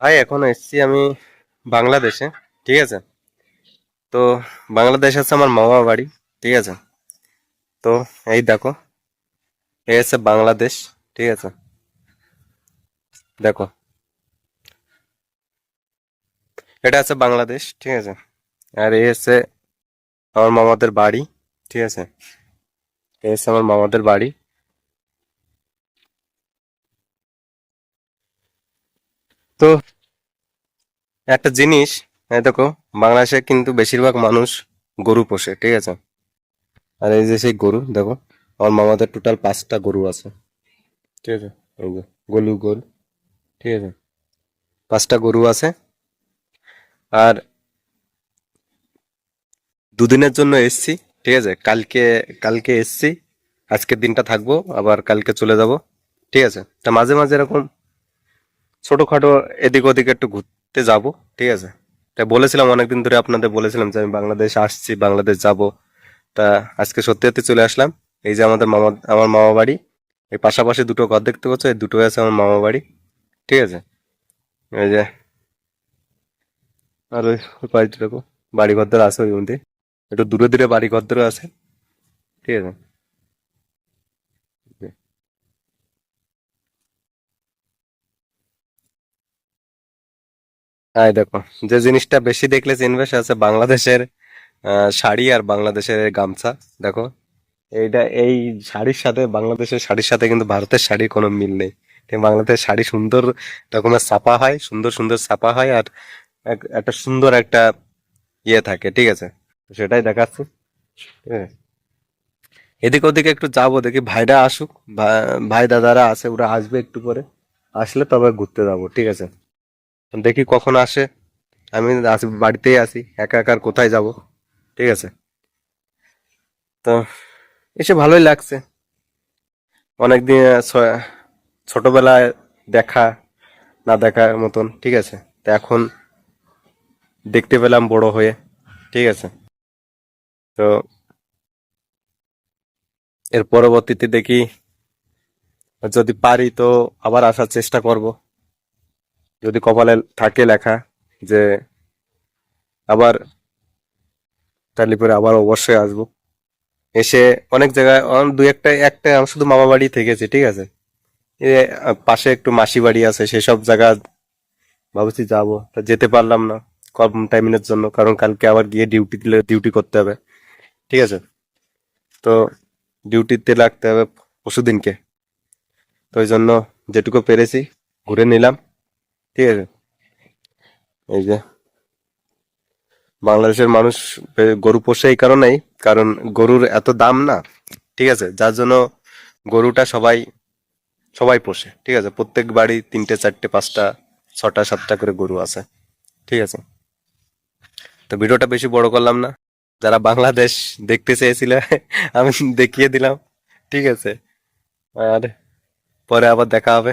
ভাই, এখন এসছি আমি বাংলাদেশে, ঠিক আছে? তো বাংলাদেশ আছে আমার মামা বাড়ি, ঠিক আছে? তো এই দেখো, এই হচ্ছে বাংলাদেশ, ঠিক আছে? দেখো, এটা আছে বাংলাদেশ, ঠিক আছে? আর এই হচ্ছে আমার মামাদের বাড়ি, ঠিক আছে? এই হচ্ছে আমার মামাদের বাড়ি তো একটা জিনিস দেখো, বাংলাদেশে কিন্তু বেশিরভাগ মানুষ গরু পোষে, ঠিক আছে? আর এই যে সেই গরু, দেখো, আমার মামাদের টোটাল পাঁচটা গরু আছে, ঠিক আছে? এই যে গরু গরু, ঠিক আছে? পাঁচটা গরু আছে। আর দুদিনের জন্য এসছি, ঠিক আছে? কালকে কালকে এসছি, আজকের দিনটা থাকব, আবার কালকে চলে যাব, ঠিক আছে? তা মাঝে মাঝে এরকম ছোটখাটো এদিক ওদিক একটু ঘুরতে যাব, ঠিক আছে? তাই বলেছিলাম অনেকদিন ধরে আপনাদের, বলেছিলাম যে আমি বাংলাদেশ আসছি, বাংলাদেশ যাব। তা আজকে সত্যি সত্যি চলে আসলাম। এই যে আমাদের মামা, আমার মামা বাড়ি, এই পাশাপাশি দুটো ঘর দেখতে পাচ্ছ, এই দুটোই আছে আমার মামা বাড়ি, ঠিক আছে? এই যে, আর ওই ওই বাড়ি ঘরদের আছে ওই মধ্যে। একটু দূরে দূরে বাড়ি ঘরদেরও আছে, ঠিক আছে? হ্যাঁ দেখো, যে জিনিসটা বেশি দেখলে চিনবে সে আছে বাংলাদেশের শাড়ি আর বাংলাদেশের গামছা। দেখো, এইটা, এই শাড়ির সাথে, বাংলাদেশের শাড়ির সাথে কিন্তু ভারতের শাড়ির কোনো মিল নেই। বাংলাদেশের শাড়ি সুন্দর রকমের ছাপা হয়, সুন্দর সুন্দর ছাপা হয় আর এক- একটা সুন্দর একটা ইয়ে থাকে, ঠিক আছে? সেটাই দেখাচ্ছি, ঠিক এদিক ওদিক একটু যাব, দেখি ভাইরা আসুক ভাই দাদারা আছে, ওরা আসবে একটু পরে। আসলে তবে ঘুরতে যাব, ঠিক আছে? দেখি কখন আসে। আমি আস- বাড়িতেই আছি, একা একা আর কোথায় যাব? ঠিক আছে। তো, এসে ভালোই লাগছে। অনেকদিন ছোটবেলায় দেখা, না দেখার মতন, ঠিক আছে? তো এখন দেখতে পেলাম বড় হয়ে, ঠিক আছে? তো, এর পরবর্তীতে দেখি, যদি পারি তো আবার আসার চেষ্টা করব। যদি কপালে থাকে লেখা যে আবার তাহলে পরে আবার অবশ্যই আসব। এসে অনেক জায়গায় দুই একটা একটা আমি শুধু মামা বাড়ি থেকেছি, ঠিক আছে? পাশে একটু মাসি বাড়ি আছে সেসব জায়গা ভাবছি যাব। তা যেতে পারলাম না কম টাইমের জন্য, কারণ কালকে আবার গিয়ে ডিউটি দিলে ডিউটি করতে হবে, ঠিক আছে? তো ডিউটিতে লাগতে হবে পরশুদিনকে। তো ওই জন্য যেটুকু পেরেছি, ঘুরে নিলাম। ঠিক আছে। এই যে, বাংলাদেশের মানুষ গরু পোষে এই কারণেই, কারণ গরুর এত দাম না, ঠিক আছে? যার জন্য গরুটা সবাই সবাই পোষে, ঠিক আছে? প্রত্যেক বাড়ি তিনটে, চারটে, পাঁচটা, ছটা, সাতটা করে গরু আছে, ঠিক আছে? তো ভিডিওটা বেশি বড় করলাম না। যারা বাংলাদেশ দেখতে চেয়েছিল, আমি দেখিয়ে দিলাম, ঠিক আছে? আর পরে আবার দেখা হবে।